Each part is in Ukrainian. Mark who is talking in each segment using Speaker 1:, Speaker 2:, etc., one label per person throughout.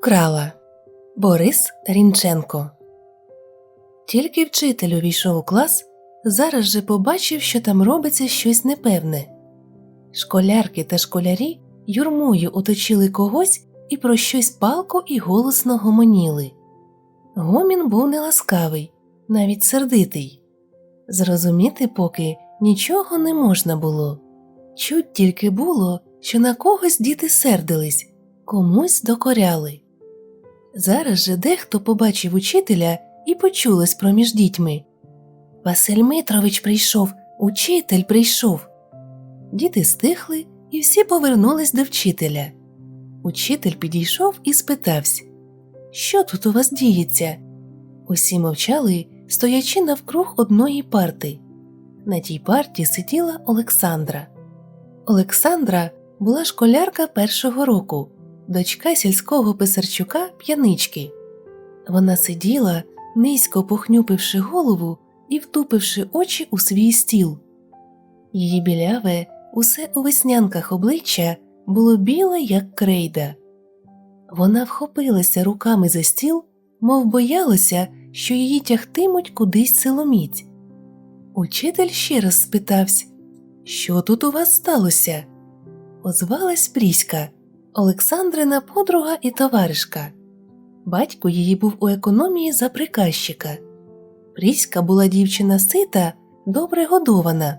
Speaker 1: Украла Борис Рінченко. Тільки вчитель увійшов у клас, зараз же побачив, що там робиться щось непевне. Школярки та школярі юрмою оточили когось і про щось палко і голосно гомоніли. Гомін був неласкавий, навіть сердитий. Зрозуміти поки нічого не можна було. Чуть тільки було, що на когось діти сердились, комусь докоряли. Зараз же дехто побачив учителя і почулось проміж дітьми. Василь Митрович прийшов, учитель прийшов. Діти стихли і всі повернулись до вчителя. Учитель підійшов і спитався Що тут у вас діється? Усі мовчали, стоячи навкруг одної парти. На тій парті сиділа Олександра. Олександра була школярка першого року, дочка сільського писарчука п'янички. Вона сиділа, низько похнюпивши голову і втупивши очі у свій стіл. Її біляве, усе у веснянках обличчя було біле, як крейда. Вона вхопилася руками за стіл, мов боялася, що її тягтимуть кудись силоміць. Учитель ще раз спитався, що тут у вас сталося? Озвалась Пріська, Олександрина подруга і товаришка. Батько її був у економії за приказчика. Пріська була дівчина сита, добре годована.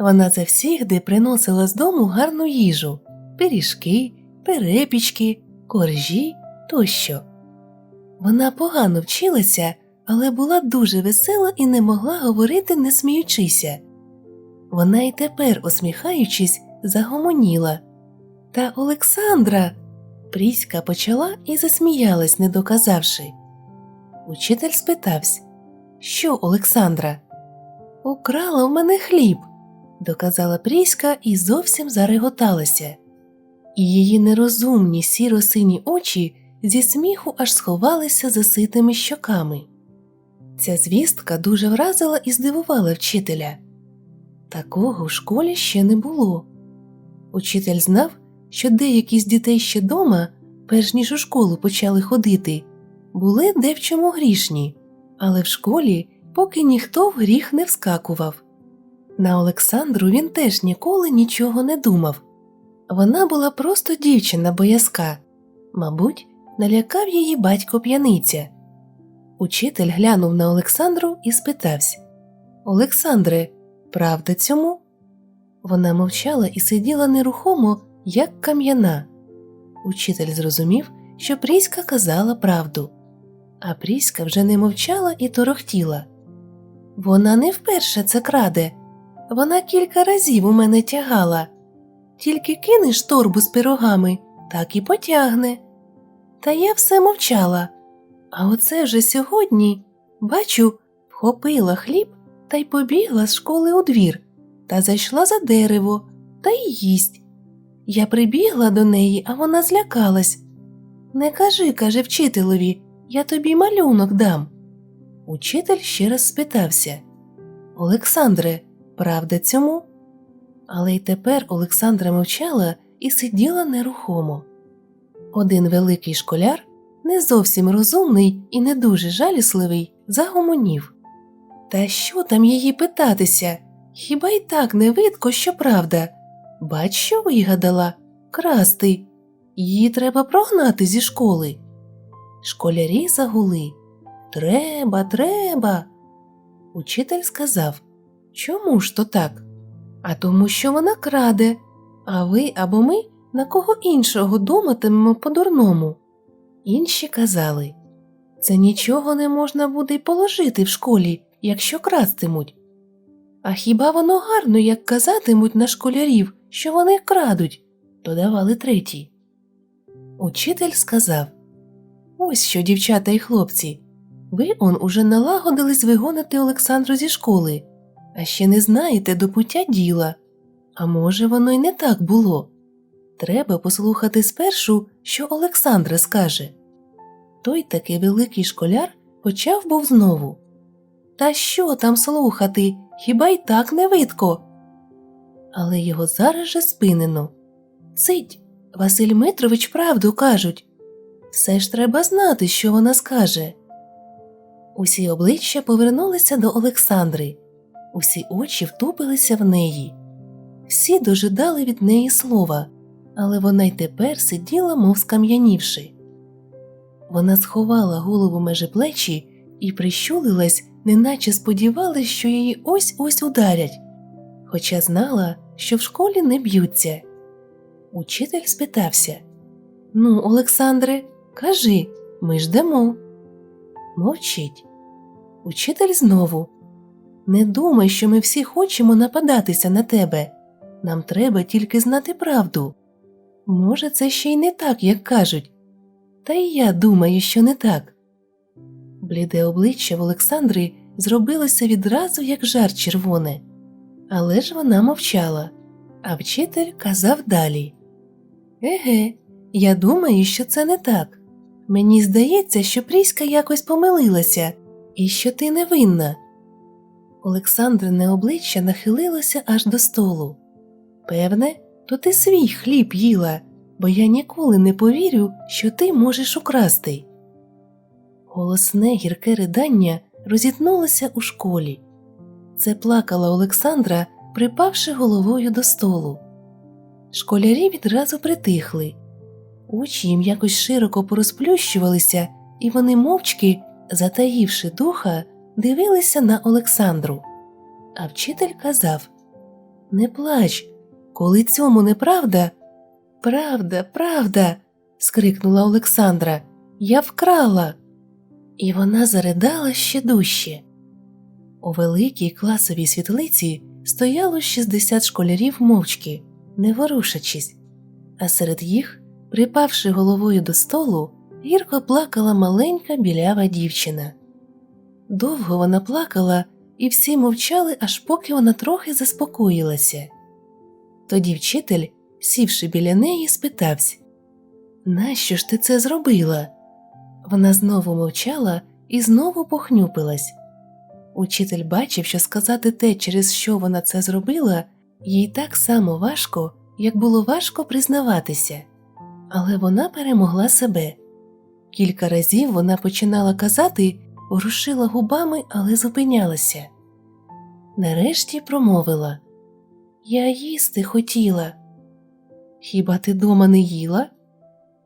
Speaker 1: Вона завсігди приносила з дому гарну їжу пиріжки, перепічки, коржі тощо. Вона погано вчилася, але була дуже весела і не могла говорити, не сміючися. Вона й тепер, усміхаючись, загомоніла. Та Олександра. Пріська почала і засміялась, не доказавши. Учитель спитався Що, Олександра? Украла в мене хліб, доказала Пріська і зовсім зареготалася. І її нерозумні сіро сині очі зі сміху аж сховалися за ситими щоками. Ця звістка дуже вразила і здивувала вчителя. Такого в школі ще не було. Учитель знав, що деякі з дітей ще дома, перш ніж у школу почали ходити, були де в чому грішні, але в школі поки ніхто в гріх не вскакував. На Олександру він теж ніколи нічого не думав. Вона була просто дівчина боязка, мабуть, налякав її батько п'яниця. Учитель глянув на Олександру і спитався Олександре, правда цьому? Вона мовчала і сиділа нерухомо, як кам'яна. Учитель зрозумів, що Пріська казала правду, а Пріська вже не мовчала і торохтіла. Вона не вперше це краде, вона кілька разів у мене тягала. Тільки кинеш торбу з пирогами, так і потягне. Та я все мовчала. А оце вже сьогодні, бачу, вхопила хліб та й побігла з школи у двір, та зайшла за дерево та й їсть. Я прибігла до неї, а вона злякалась. Не кажи, каже вчителеві, я тобі малюнок дам. Учитель ще раз спитався Олександре, правда цьому? Але й тепер Олександра мовчала і сиділа нерухомо. Один великий школяр, не зовсім розумний і не дуже жалісливий, загомонів. Та що там її питатися? Хіба й так не видко, що правда? Бач, що вигадала красти. Її треба прогнати зі школи. Школярі загули. Треба, треба. Учитель сказав Чому ж то так? А тому, що вона краде, а ви або ми на кого іншого думатимемо по-дурному. Інші казали це нічого не можна буде й положити в школі, якщо крастимуть. А хіба воно гарно, як казатимуть на школярів, що вони крадуть, додавали треті. Учитель сказав Ось що, дівчата і хлопці, ви он уже налагодились вигонити Олександру зі школи, а ще не знаєте до пуття діла. А може, воно й не так було. Треба послухати спершу, що Олександра скаже. Той таки великий школяр почав був знову. Та що там слухати? Хіба й так не видко? Але його зараз же спинено. Цить, Василь Митрович правду кажуть. Все ж треба знати, що вона скаже. Усі обличчя повернулися до Олександри, усі очі втупилися в неї. Всі дожидали від неї слова, але вона й тепер сиділа, мов скам'янівши. Вона сховала голову межі плечі і прищулилась, неначе сподівалась, що її ось ось ударять, хоча знала, що в школі не б'ються. Учитель спитався Ну, Олександре, кажи, ми ждемо. Мовчить. Учитель знову. Не думай, що ми всі хочемо нападатися на тебе. Нам треба тільки знати правду. Може, це ще й не так, як кажуть. Та й я думаю, що не так. Бліде обличчя в Олександри зробилося відразу, як жар червоне. Але ж вона мовчала, а вчитель казав далі Еге, я думаю, що це не так. Мені здається, що Пріська якось помилилася і що ти невинна. Олександрине обличчя нахилилося аж до столу. Певне, то ти свій хліб їла, бо я ніколи не повірю, що ти можеш украсти. Голосне гірке ридання розітнулося у школі. Це плакала Олександра, припавши головою до столу. Школярі відразу притихли, очі їм якось широко порозплющувалися, і вони мовчки, затаївши духа, дивилися на Олександру. А вчитель казав Не плач, коли цьому неправда. Правда, правда. скрикнула Олександра. Я вкрала. І вона заридала ще дужче. У великій класовій світлиці стояло 60 школярів мовчки, не ворушачись, а серед їх, припавши головою до столу, гірко плакала маленька білява дівчина. Довго вона плакала, і всі мовчали, аж поки вона трохи заспокоїлася. Тоді вчитель, сівши біля неї, спитався Нащо ж ти це зробила? Вона знову мовчала і знову похнюпилась. Учитель бачив, що сказати те, через що вона це зробила, їй так само важко, як було важко признаватися, але вона перемогла себе. Кілька разів вона починала казати, ворушила губами, але зупинялася. Нарешті промовила Я їсти хотіла. Хіба ти дома не їла?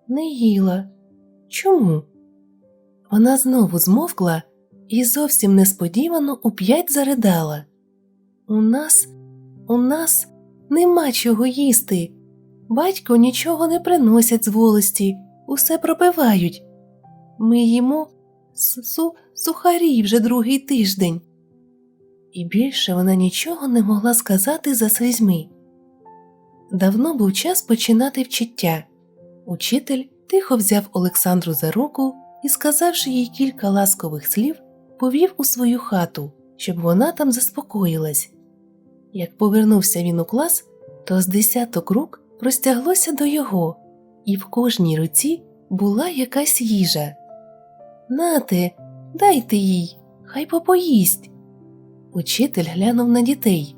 Speaker 1: Не їла. Чому? Вона знову змовкла і зовсім несподівано уп'ять заридала. У нас, у нас нема чого їсти. Батько нічого не приносять з волості, усе пропивають. Ми їмо су сухарі вже другий тиждень. І більше вона нічого не могла сказати за слізьми. Давно був час починати вчиття. Учитель тихо взяв Олександру за руку і, сказавши їй кілька ласкових слів, повів у свою хату, щоб вона там заспокоїлась. Як повернувся він у клас, то з десяток рук простяглося до його, і в кожній руці була якась їжа. Нате, дайте їй, хай попоїсть. Учитель глянув на дітей.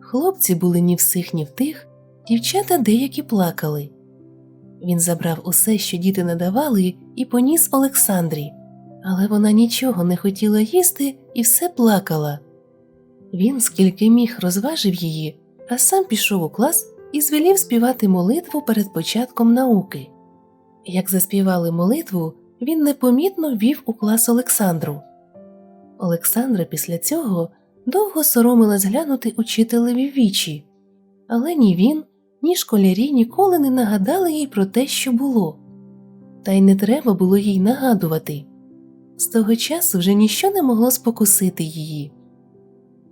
Speaker 1: Хлопці були ні в сих, ні в тих, дівчата деякі плакали. Він забрав усе, що діти надавали, і поніс Олександрі, але вона нічого не хотіла їсти і все плакала. Він, скільки міг, розважив її, а сам пішов у клас і звелів співати молитву перед початком науки. Як заспівали молитву, він непомітно ввів у клас Олександру. Олександра після цього довго соромилась глянути учителеві вічі, але ні він, ні школярі ніколи не нагадали їй про те, що було, та й не треба було їй нагадувати. З того часу вже ніщо не могло спокусити її.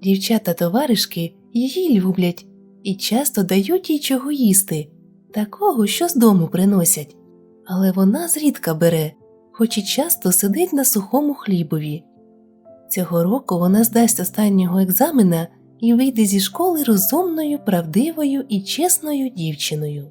Speaker 1: Дівчата товаришки її люблять і часто дають їй чого їсти, такого, що з дому приносять, але вона зрідка бере, хоч і часто сидить на сухому хлібові. Цього року вона здасть останнього екзамена і вийде зі школи розумною, правдивою і чесною дівчиною.